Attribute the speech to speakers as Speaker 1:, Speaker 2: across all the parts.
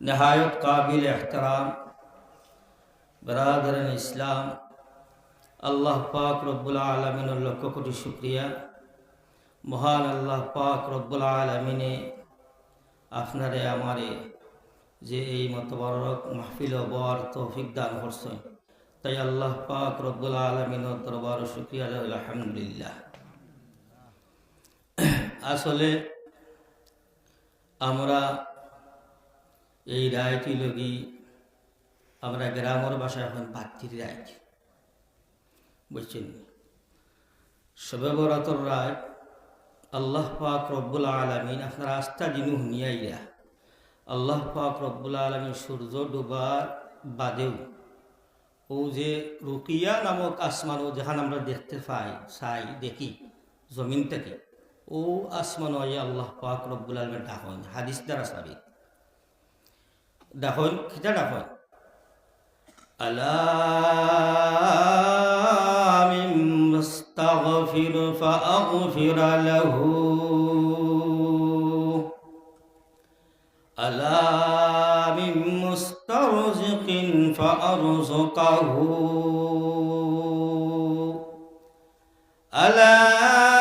Speaker 1: नहायत काबिल एहतराम बरदरन इस्लाम আল্লাহ পাক রব্বুল আলমিনের লক্ষ কোটি শুক্রিয়া মহান আল্লাহ পাক রব্বুল আলমিনে আপনারে আমারে যে এই মতবরক মাহফিল বর তৌফিক দান করছেন তাই আল্লাহ পাক রব্বুল আলমিনের দরবার শুক্রিয়া আলহামদুলিল্লাহ আসলে আমরা এই রায়টি লগি আমরা গ্রামের ভাষায় এখন বাত্তির রায়। বুঝছেন? সবে বরাতর রায় আল্লাহ পাক রব্বুল আলমিন, আপনার আস্থা দিনু হুনিয়াইয়া আল্লাহ পাক রব্বুল আলমিন সূর্য ডুবার বাদেও ও যে রুকিয়া নামক আসমান ও যেখানে আমরা দেখতে পাই, চাই, দেখি জমিন থেকে ও আসমান আল্লাহ পাক রব্বুল আলমের ডাকন হাদিস দ্বারা সাবিত। ডাকন খিতা ডাকন ألا من مستغفر فأغفر له ألا من مسترزق فأرزقه ألا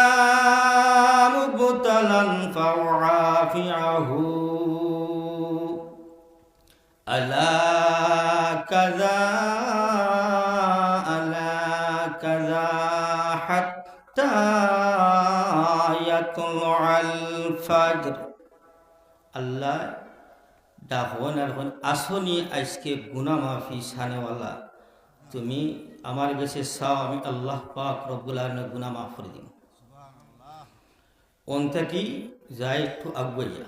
Speaker 1: আল্লাহ ডাকন আর হন আসনি, আজকে গুনা মাফি সানেওয়ালা। তুমি আমার কাছে সাও আমি আল্লাহ পাক রব্বুল আলমের গুনা মাফ করে দিন অন্তা কি যাই একটু আগুয়া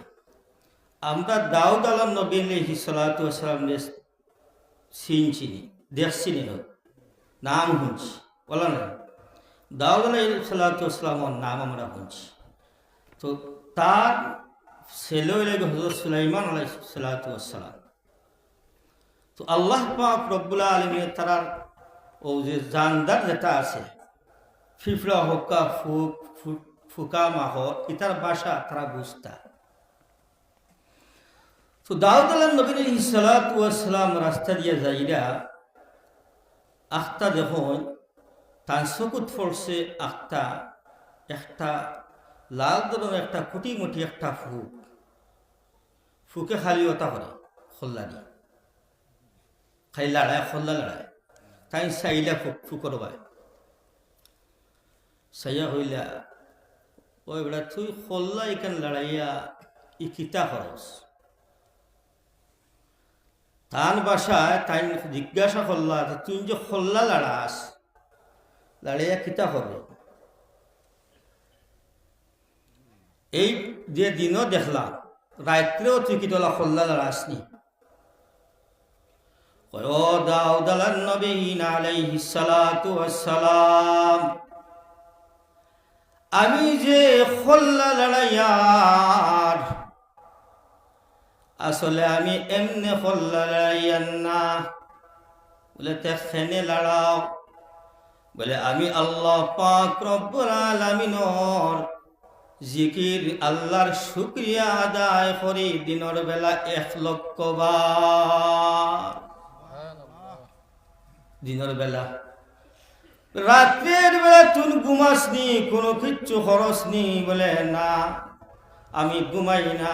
Speaker 1: আমরা দাউদ আলম নবী আলহি সালাতাম সিন চিনি দেখছি নি নাম শুনছি, বলো না দাউদ আলহ সালাতাম নাম আমরা শুনছি। তো তার ছেলে হজরত সুলাইমান আলাই সালাতাম তো আল্লাহ পাক রব্বুল্লা আলমিনের তারার ও যে জানদার যেটা আছে ফিফড়া হকা ফুক, ফুকা মাহ ইতার বাসা তারা বুঝতা। তো দাউদ আলাম নবীন সালাম রাস্তা দিয়ে যাইরা আখতা যখন তার চকুত ফলছে আখতা, একটা লাল ধরনের একটা কুটি মুটি একটা ফুক। ফুকে খালি ওটা করে, খোল্লা দিয়ে। খালি লড়ায় খোল্লা লড়ায় তাই চাইলা ফুক ফুকর বাই সাইয়া হইলা ওই বেড়া তুই খোল্লা ইকান লড়াইয়া ই কিতা খরচ তান বাসায় তাই জিজ্ঞাসা করলা তুই যে খোল্লা লড়াস লড়াইয়া কিতা করবে এই যে দিনও দেখলা, রাত্রেও তুই কি তোলা খোল্লা ও দাউদ নবীন আলাইহি সালাতু ওয়াসসালাম, আমি যে খোল্লা লড়াইয়ার আসলে আমি এমনি খোল্লা লড়াইয়ার না। বলে তেখানে লড়াও বলে, আমি আল্লাহ পাক রব্বুল আলামিনর জিকির আল্লাহর শুক্রিয়া আদায় করি দিনের বেলা এক লক্ষ বার। দিনের বেলা। রাত্রের বেলা তুই ঘুমাস নি, কোনো কিচ্ছু খরচ নি বলে না, আমি ঘুমাই না,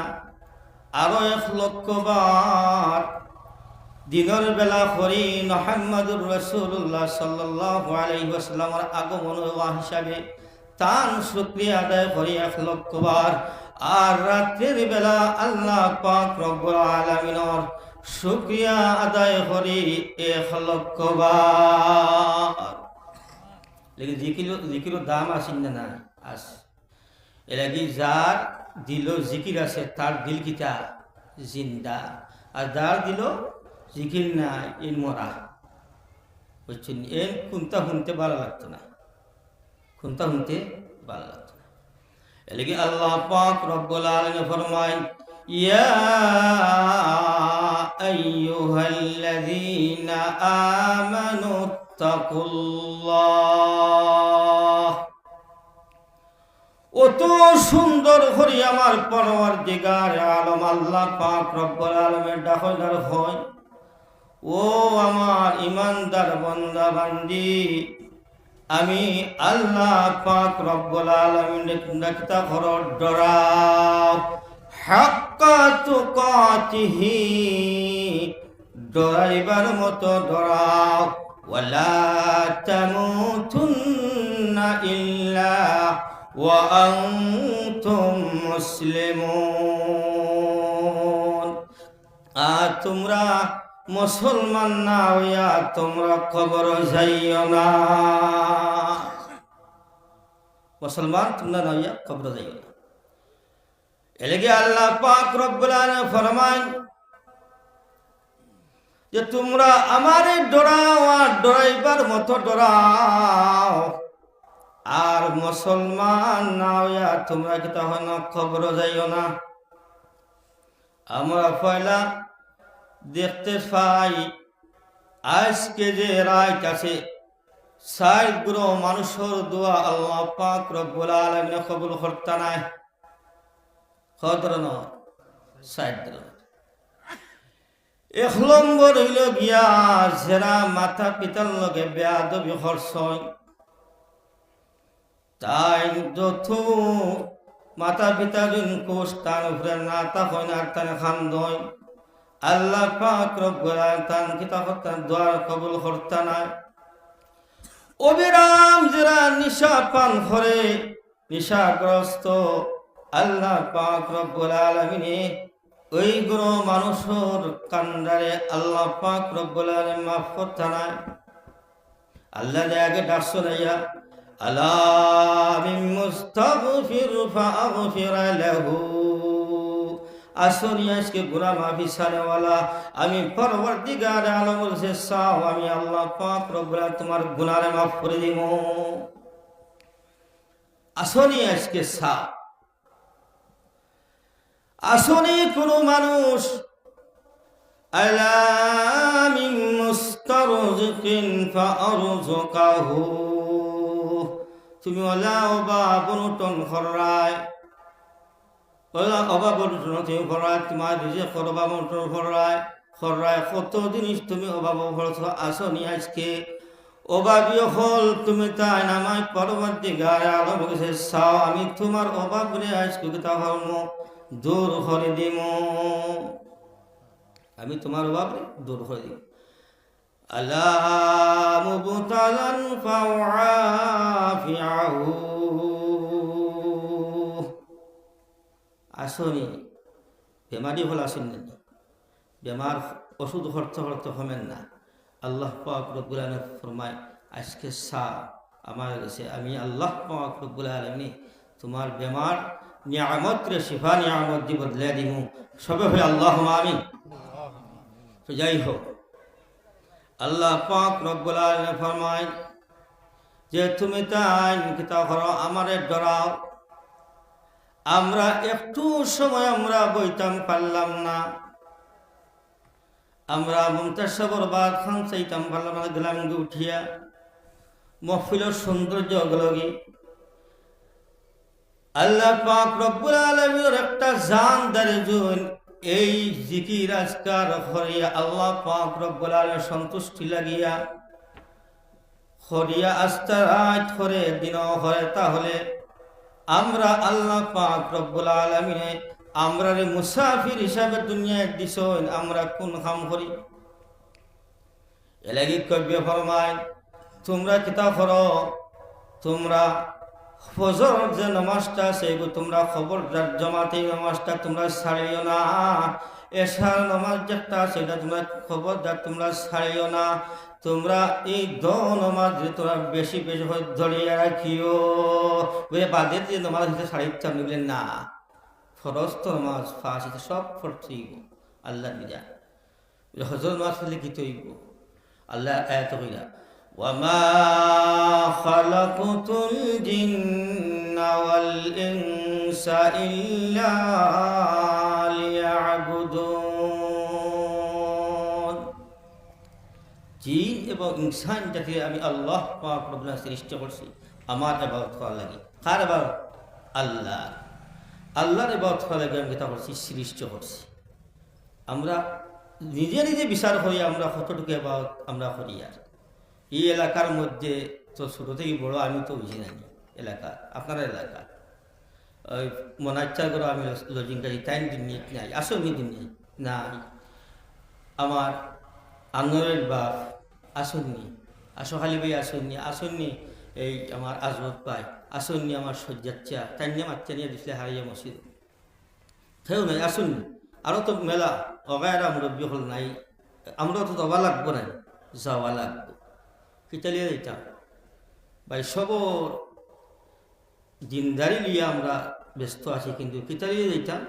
Speaker 1: আরও এক লক্ষ বার। দিনের বেলা করি মোহাম্মদুর রসুল্লাহ সাল্লাহ আলহিহাস্লামের আগমন হিসাবে। তান শুক্রিয়া আদায় করি এক লক্ষ বার আর রাত্রের বেলা আল্লাহ পাক রব্বুল আলামিনর শুক্রিয়া আদায় করি এক লক্ষ বার লেকিন জিকির জিকির দাম আসেন না না? আস। এলাকি যার দিল জিকির আছে, তার দিল কিতা? জিন্দা। আর যার দিল জিকির না ইন মরা। বুঝছেন? এন কোনটা শুনতে ভালো লাগতো না। লাগতো না। এলাকি আল্লাহ পাক রব্বুল আলামিন ফরমায়, ইয়া আইয়ুহাল্লাযীনা আমানু তাকুল্লাহ ও তো সুন্দর করি আমার পরওয়ার দিগার আলম আল্লাহ পাক রব্বুল আলমের ডাকদার হয়। ও আমার ইমানদার বন্দা বান্দি আমি আল্লাহ পাক রব্বুল আলমিন ডাকতা ঘর ডরাও। হাক্কা তুকাতিহি, ডরাইবার মতো ডরাও। ওয়ালা তামুতুন্না ইল্লা ওয়া আনতুম মুসলিমুন। আর তোমরা মুসলমান না হইয়া তোমরা খবর যাইও না। মুসলমান তোমরা না হইয়া খবর যাইও না। এলেগে আল্লাহ পাক রব্বুল ফরমান যে তোমরা আমারে ডরাও আর ডরাইবার মতো ডরাও। আর মুসলমান না হইয়া তোমরা কি তখন খবর যাইও না? আমরা পয়লা দেখতে পাই আজকে যে রায় আছে ষাট গ্রহ মানুষের দোয়া আল্লাহ পাক রব্বুল আলমিন কবুল করতে নাই। ষাট দিন এক নম্বর হইল গিয়া যারা মাতা পিতার লগে বেয়াদবি হর্ষয় তাই যথ মাতা পিতা কোষ তান উপরে না তা হয় না তান খান দয় আল্লাহ পাক রব্বুল আলামিন তান কিতাব তান দোয়ার কবুল করতে নাই। অবিরাম যারা নিশা পান করে, নিশাগ্রস্ত, আল্লাহ পাক রব্বুল আলামিনে ওই গ্রহ মানুষের কান্ডারে আল্লাহ পাক রব্বুল আলামিন মাফ করতে নাই। আল্লাহ আগে ডাকছো নাইয়া আল্লাহ মিন মুস্তাগফির ফাগফির লাহু। আসনি আজকে গুনা মাফি সানেওয়ালা আমি পরবর্তীকার আলম বলছে সাও আমি আল্লাহ পাক রব্বুল তোমার গুনারে মাফ করে দিব। আসনি আজকে সা আসনি কোনো মানুষ। আলামিন মুস্তারজিকিন ফাআরজুকাহু তুমি ওলা ওবা বনুটন খরায় ওলা অবা বনুটন তুমি খরায় তোমার রিজে করবা বনুটন খরায় খরায় কত জিনিস তুমি অভাব খরচ আসনি আজকে। অভাবীয় হল তুমি তাই নামায় পরবর্তী গায়ে আলো বলেছে সাও আমি তোমার অভাব বলে আজকে তা হর্ম দূর করে দিম আমি তোমার অভাব দূর করে দিব। আল্লাহ মুবতালান ফাওয়াফিআহু আসনি বেমারি হল আসেন বেমার ওষুধ হরতে হরতে হমেন না। আল্লাহ পাক ফরমায় আজকে সা আমার কাছে আমি আল্লাহ পাক রব্বুল আলমী তোমার বেমার নিয়ামত রে শিফা নিয়ামত দি বদলে দিমু। সবে হয়ে আল্লাহ আমি তো যাই হোক, আল্লাহ পাক রব্বুল আলম ফরমায় যে, তুমি তাই কিতা আমারে ডরাও আমরা একটু সময় আমরা বইতাম পারলাম না। আমরা মমতাজর বাদ খান চাইতাম পারলাম না, গেলাম উঠিয়া। মহফিলের সৌন্দর্য অগলগি। আল্লাহ পাক রব্বুল আলমীর একটা জান দারে জুন এই জিকির আজকার হরিয়া আল্লাহ পাক রব্বুল আলম সন্তুষ্টি লাগিয়া। হরিয়া আস্তা রাত করে দিন হরে তাহলে আমরা আল্লাহ পাক রব্বুল আলমিনে আমরা রে মুসাফির হিসাবে দুনিয়ায় দিস আমরা কোন কাম করি? এলাগি কব্য ফরমায়, তোমরা কিতা করো তোমরা ফজর যে নমাজটা সেগু তোমরা খবর জমাতে নমাজটা তোমরা ছাড়িও না। এসার নমাজ যেটা সেটা তোমরা খবর তোমরা ছাড়িও না। তোমরা এই দ নমাজ তোমরা বেশি বেশি হয়ে ধরিয়া রাখিও বুঝে বাদের যে নমাজ হচ্ছে সাড়ে চার নিলেন না ফরজ তো নমাজ ফাঁস সব ফরতেইব আল্লাহ নিজা হজর নমাজ ফেলে কি তৈব আল্লাহ এত হইলা وما خلقت الجن والإنس إلا ليعبدون এবং ইনসান জাতির আমি আল্লাহ পাক সৃষ্টি করছি, আমার এবাদত করার লাগে। কার এবাদত আল্লাহ আল্লাহর এবার ফলে আমি কিতা করছি, সৃষ্ট করছি। আমরা নিজে নিজে বিচার করি, আমরা কতটুকু এবার আমরা করি আর। এই এলাকার মধ্যে তো ছোটো থেকে বড়, আমি তো বুঝি নানি এলাকা, আপনার এলাকা? ওই মনাচ্চার করে আমি লজিং কাজি টাইম দিন নাই আসো আমি দিন নাই আমার আঙ্গরের বাপ আসননি, আসো খালি ভাই, আসননি আসননি। এই আমার আজমত পাই আসননি আমার সজ্জাচ্চা তাই নিয়ে মাচ্চা নিয়ে দিছিলে হারিয়ে মসজিদ। থেও নাই, আসননি। আরও তো মেলা, অগায়রা মুরব্বী হল নাই। আমরা তো যাওয়া লাগবো নাই। যাওয়া লাগবো। কিতালিয়ে দিতাম ভাই সব দিনদারি নিয়ে আমরা ব্যস্ত আছি, কিন্তু কিতালিয়ে দিতাম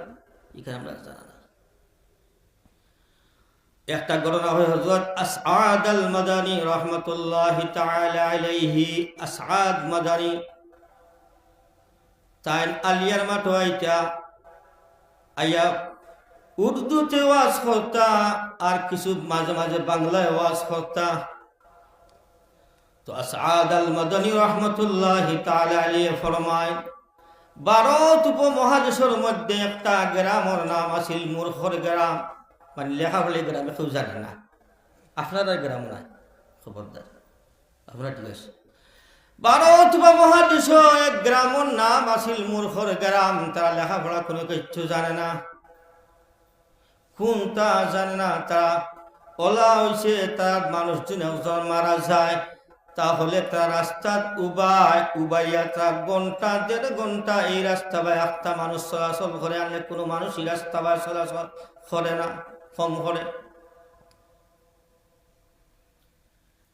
Speaker 1: এখানে আমরা জানা একটা ঘটনা হয় হযরত আসাদ আল মাদানী রাহমাতুল্লাহি আলাইহি। আসআদ মাদানী তাই আলিয়ার মাঠ আইতা আইয়া উর্দুতে ওয়াজ করতা আর কিছু মাঝে মাঝে বাংলায় ওয়াজ করতা। তো আসাদ আল মাদানী রাহমাতুল্লাহি আলাইহি ফরমায়, ভারত উপমহাদেশের মধ্যে একটা গ্রামের নাম আছিল মূর্খর গ্রাম। মানে লেখাপড়ি গ্রামে কেউ জানে না। আপনারা গ্রাম নাই খবরদার। আপনারা ঠিক আছে ভারত বা মহাদেশ এক গ্রামের নাম আছিল মূর্খর গ্রাম। তারা লেখাপড়া কোনো কিচ্ছু জানে না। কোনটা জানে না, তারা ওলা হয়েছে তার মানুষজন একজন মারা যায়। তাহলে তার রাস্তা উবাই, উবাইয়া তার ঘণ্টা, দেড় ঘণ্টা এই রাস্তা বা একটা মানুষ চলাচল করে। আনলে কোনো মানুষ এই রাস্তা বা চলাচল করে না। করে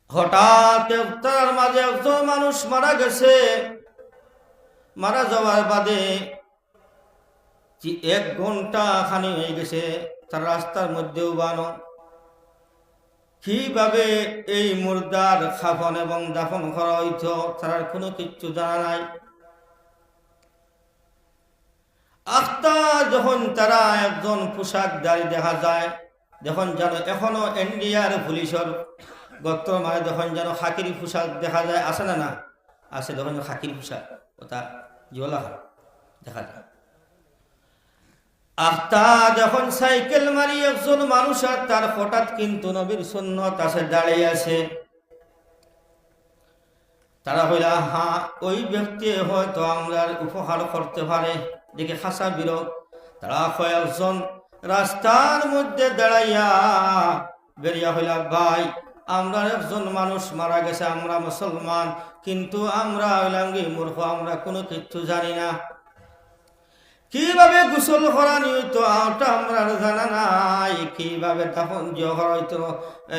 Speaker 1: হঠাৎ তার মাঝে একজন মানুষ মারা গেছে। মারা যাওয়ার বাদে এক ঘণ্টা খানি হয়ে গেছে, তার রাস্তার মধ্যেও বানো। কীভাবে এই মুর্দার খাফন এবং দাফন করা হইত তার কোনো কিচ্ছু জানা নাই। আখতা যখন তারা একজন পোশাকদারি দেখা যায়, যখন যেন এখনও এনডিআর পুলিশের গত মানে যখন যেন খাকির পোশাক দেখা যায় আছে না না? আছে যখন খাকির পোশাক, ওটা জোলা দেখা যায়। আখতা যখন সাইকেল মারি একজন মানুষ, আর তার হঠাৎ কিন্তু নবীর সুন্নত আছে দাঁড়িয়ে আছে তারা হইলা হা ওই ব্যক্তি হয়তো আমরা উপহার করতে পারে। দেখে খাসা বিরোধ তারা কয়েকজন রাস্তার মধ্যে দাঁড়াইয়া বেরিয়া হইলা, ভাই, আমরা একজন মানুষ, মারা গেছে, আমরা মুসলমান, কিন্তু আমরা হইলাম কি মূর্খ, আমরা কোনো কিছু জানি না। কীভাবে গোসল করা নিয়ত ওটা আমরা জানা নাই। কীভাবে দাফন করা হইতো,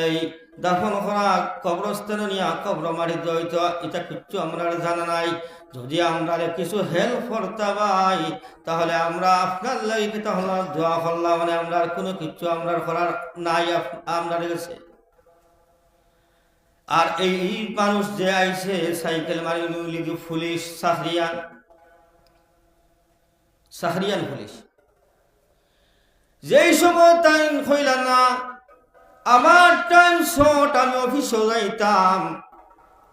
Speaker 1: এই দাফন করা কবরস্থানে নিয়ে কবর মারিতে হইতো, এটা কিচ্ছু আমরা জানা নাই। যদি আমরা কিছু হেল্প করতে পাই, তাহলে আমরা আপনার লাগে তাহলে দোয়া করলাম মানে আমরা কোনো কিছু আমরা করার নাই আমরা গেছে আর এই মানুষ যে আইছে, সাইকেল মারি নিউলিগি পুলিশ সাহরিয়ান সাহরিয়ান পুলিশ। যেই সময় টাইম হইল না, আমার টাইম শর্ট আমি অফিসে যাইতাম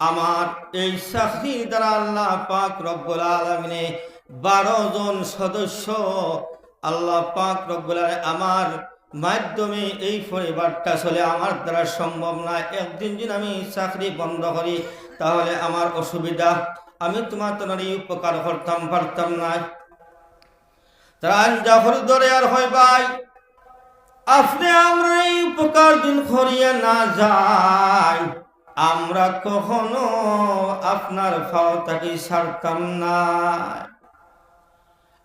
Speaker 1: আমার এই চাকরির দ্বারা আল্লাহ পাক রব্বুল আলমিনে বারো জন সদস্য আল্লাহ পাক রব্বুল আমার মাধ্যমে এই পরিবারটা চলে আমার দ্বারা সম্ভব না। একদিন যদি আমি চাকরি বন্ধ করি, তাহলে আমার অসুবিধা। আমি তোমার তোমার এই উপকার করতাম, পারতাম না। হয় আপনি আমরা এই উপকার দিন করিয়া না যাই। আমরা কখনো আপনার ফাওতাকে ছাড়তাম না।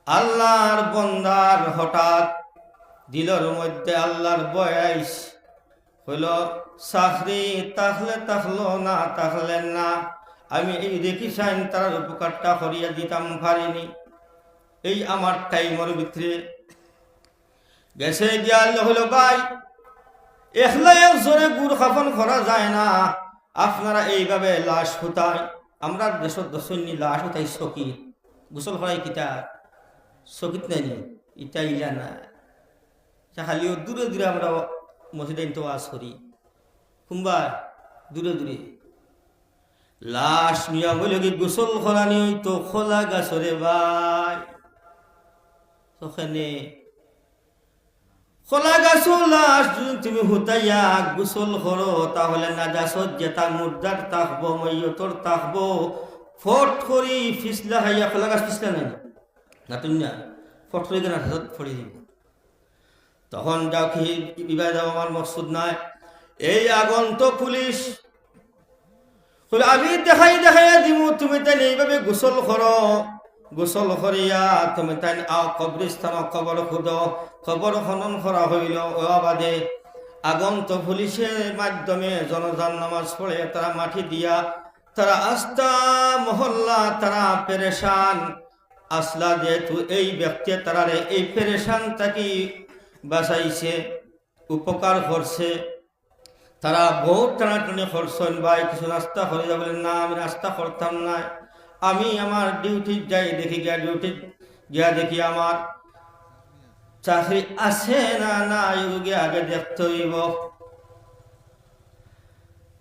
Speaker 1: আল্লাহর বন্দার হঠাৎ দিলর মধ্যে আল্লাহর বয়স হইল চাকরি তাহলে তাহলো না, তাহলে না। আমি এই দেখি চাইন তার উপকারটা করিয়া দিতাম পারিনি। এই আমার টাইমের ভিতরে গেছে গিয়া হলো, ভাই একলা একজনে গুড় খাফন করা যায় না। আপনারা এইভাবে লাশ হুতায় আমরা দেশত দশনী লাশ হুতাই চকিত গোসল করাই কিতা? চকিত নাই ইটা ইলা না। খালিও দূরে দূরে আমরা মসজিদে তো আস করি। কুম্বা দূরে দূরে। লাশ নিয়া বলে কি গোসল খোলানি হইতো খোলা গাছরে ভাই। ওখানে খোলা গাছ লাশ যদি তুমি হুতাইয়া গোসল করো, তাহলে নাজাসত যেটা, মুর্দার তাকবো, মৈয়তর তাকবো। ফট করি ফিসলা হাইয়া খোলা গাছ ফিসলা নাই। না তুমি না, ফট করে কেনা হাতত ফড়ি দিব তখন যাও কি বিবাহ যাও আমার মকসুদ নাই। এই আগন্ত পুলিশ আমি দেখাই দেখাই দিব তুমি তাই এইভাবে গোসল করো। গোসল করিয়া তুমি তাই আও কবরিস্থান কবর খুদ, কবর খনন করা হইল ও বাদে আগন্ত পুলিশের মাধ্যমে জনজান নামাজ পড়ে তারা মাটি দিয়া, তারা আস্তা মহল্লা, তারা পেরেশান। আসলা যেহেতু এই ব্যক্তি তারারে এই পেরেশান তাকে বাঁচাইছে, উপকার করছে? তারা বহুত টানাটানি করছেন, ভাই, কিছু নাস্তা করে যাবেন না, আমি নাস্তা করতাম না। আমি আমার ডিউটি যাই দেখি, গিয়া ডিউটি গিয়া দেখি আমার চাকরি আছে না না গিয়ে আগে দেখতে হইব।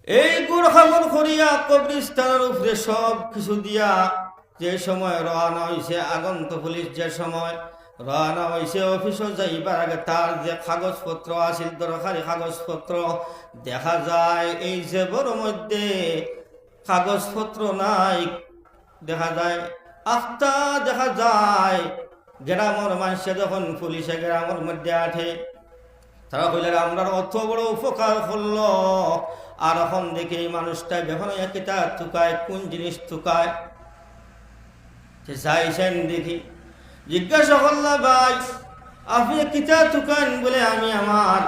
Speaker 1: এই গুড় করিয়া কবরিস্তানের উপরে সব কিছু দিয়া যে সময় রওনা হয়েছে আগন্ত পুলিশ যে সময় রওনা হয়েছে অফিসে যাইবার আগে তার যে কাগজপত্র আছিল, দরকারি কাগজপত্র, দেখা যায় এই যে জেবর মধ্যে কাগজপত্র নাই দেখা যায় আস্তা দেখা যায়, গ্রামের মানুষে যখন পুলিশে গ্রামের মধ্যে আঠে তারা কইলে আমরা অত বড় উপকার করল। আর এখন দেখি এই মানুষটা যখন একটা তুকায় কোন জিনিস তুকায় সে চাইছেন দেখি, জিজ্ঞাসা করলাম ভাই, আপনি কিতা তুকান বলে আমি আমার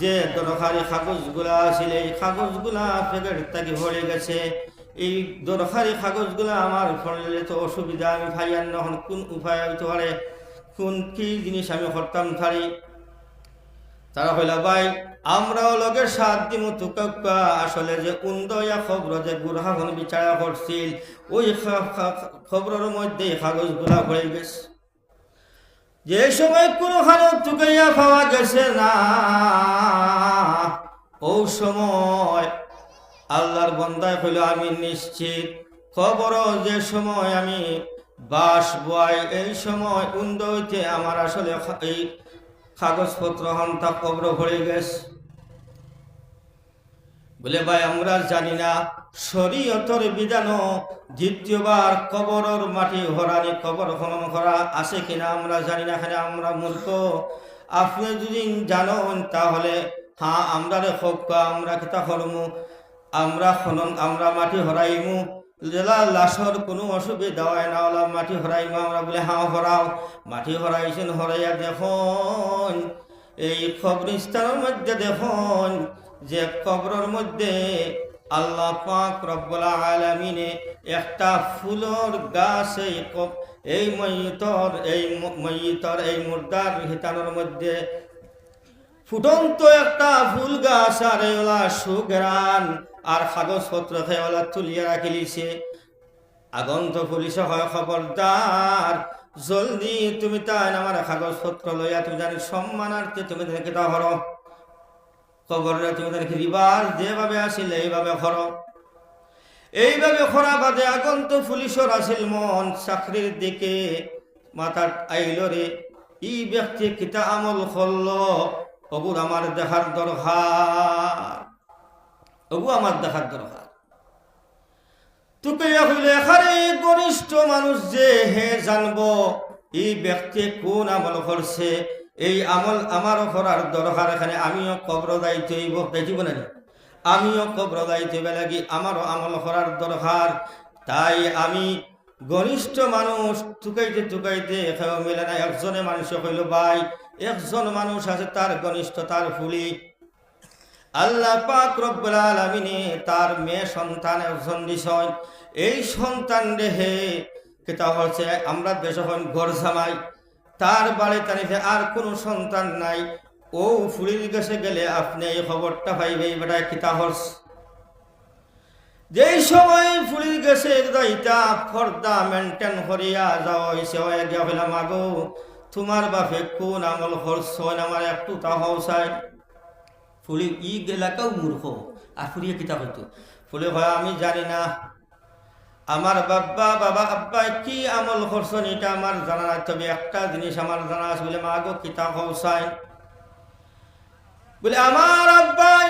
Speaker 1: যে দরকারি কাগজগুলা আছিল এই কাগজগুলা প্যাকেট থাকি ভরে গেছে। এই দরকারি কাগজগুলা আমার ফলে তো অসুবিধা, আমি ভাইয়ান নখন কোন উপায় হইতে পারে? কোন কি জিনিস আমি করতাম পারি তারা কইলা ভাই, আমরাও লগে সাত দিন তুকা আসলে যে উন্দয়া খবর যে গুরহাখন বিচারা করছিল, ওই খবরের মধ্যে কাগজগুলা ভরে গেছে। যে সময় কোনো খানো তুকাইয়া পাওয়া গেছে না, ও সময় আল্লাহর বন্দায় হইল আমি নিশ্চিত। খবর যে সময় আমি বাস বয় এই সময় উন্দ হইতে আমার আসলে এই কাগজপত্র হন্তা কবর ভরে গেছে। বলে, ভাই, আমরা জানি না, শরীয়তর বিধানও দ্বিতীয়বার কবরর মাটি হরানি, কবর খনন করা আছে কিনা আমরা জানি না এখানে আমরা মূর্খ। আপনি যদি জানেন, তাহলে হ্যাঁ আমরা রে হোক আমরা কিতা করমু? আমরা খনন আমরা মাটি হরাইমু। জেলা লাশর কোনো অসুবিধা হয় না, ওলা মাটি হরাইমু আমরা বলে, হাঁ, হরাও। মাটি হরাইছেন, হরাইয়া দেখুন, এই খবরিস্তানের মধ্যে দেখুন, যে কবরের মধ্যে আল্লাহ পাক রব্বুল আলামিনে একটা ফুলর গাছ, এই এই ময়িতর এই ময়িতর এই মুর্দার হিতানোর মধ্যে ফুটন্ত একটা ফুল গাছ, আর ওলা সুগ্রান আর কাগজপত্র খেয়ে ওলা তুলিয়া রাখিলিছে আগন্ত পুলিশে হয় খবরদার জলদি তুমি তাই আমার কাগজপত্র লইয়া তুমি জানি সম্মানার্থে তুমি দেখে তা হর খবরটা তুমি তাদেরকে রিবার যেভাবে আসিল এইভাবে খর এইভাবে খরা বাদে আগন্ত পুলিশর আসিল মন চাকরির দিকে মাথার আইল রে ই ব্যক্তি কিতা আমল করল অগুর আমার দেখার দরকার অগু আমার দেখার দরকার। তোকে হইলে এখানে গরিষ্ঠ মানুষ যে হে জানব, এই ব্যক্তি কোন আমল করছে? এই আমল আমারও করার দরকার এখানে। আমিও কবর দায়িত্ব হইব দেখিব না আমিও কবর দায়িত্ব লাগি, আমারও আমল করার দরকার। তাই আমি ঘনিষ্ঠ মানুষ টুকাইতে টুকাইতে মিলে না একজনে মানুষ কইল, ভাই, একজন মানুষ আছে, তার ঘনিষ্ঠ তার ফুলি আল্লাহ পাক রব্বুল আলামিনে তার মেয়ে সন্তান একজন বিষয় এই সন্তান রেহে কেতা হচ্ছে আমরা হন ঘর জামাই। তার বাড়ি তানিতে আর কোনো সন্তান নাই। ও ফুলির কাছে গেলে আপনি এই খবরটা পাইবে বেটায় কিতা হর্স যেই সময় ফুলির গেছে দাইতা ফর্দা মেনটেন করিয়া যাও এসে হয়ে গিয়া হইলাম আগো তোমার বাপে কোন আমল হর্স আমার একটু তাহাও চাই। ফুলি ই গেলাকাও মূর্খ। আর ফুরিয়ে কিতা হইতো। ফুলে হয়, আমি জানি না। আমার বাবা বাবা আব্বা কি আমল করছেন, এটা আমার জানা নাই। তবে একটা জিনিস আমার জানা আছে বলে, মা গো কিতাব হৌসাই বলে, আমার আব্বাই,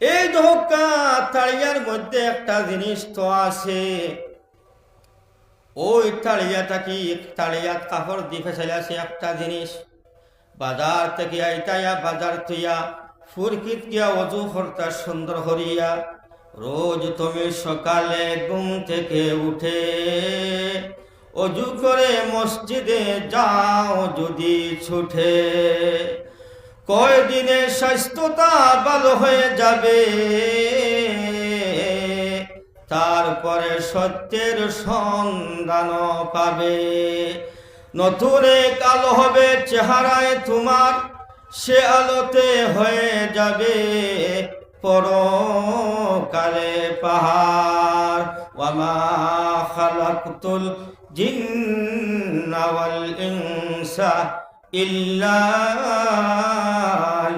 Speaker 1: এই ধোকা তাড়িয়ার মধ্যে একটা জিনিস তো আছে। ওই তাড়িয়াটা কি তাড়িয়াত কাপড় দিয়ে ফেসালে আছে একটা জিনিস? বাজার থেকে আইতাইয়া বাজার তুইয়া ফুরকিত গিয়া অজু হরতা সুন্দর হরিয়া, রোজ তুমি সকালে ঘুম থেকে উঠে অজু করে মসজিদে যাও যদি ছুটে। কয়দিনে স্বাস্থ্যতা ভালো হয়ে যাবে, তারপরে সত্যের সন্ধান পাবে। নতুন এক আলো হবে চেহারায় তোমার, সে আলোতে হয়ে যাবে পরকালে পাহাড়। ওয়ামা খালাকতুল জিন্না ওয়াল ইনসা ইল্লা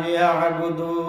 Speaker 1: লিয়াবুদুন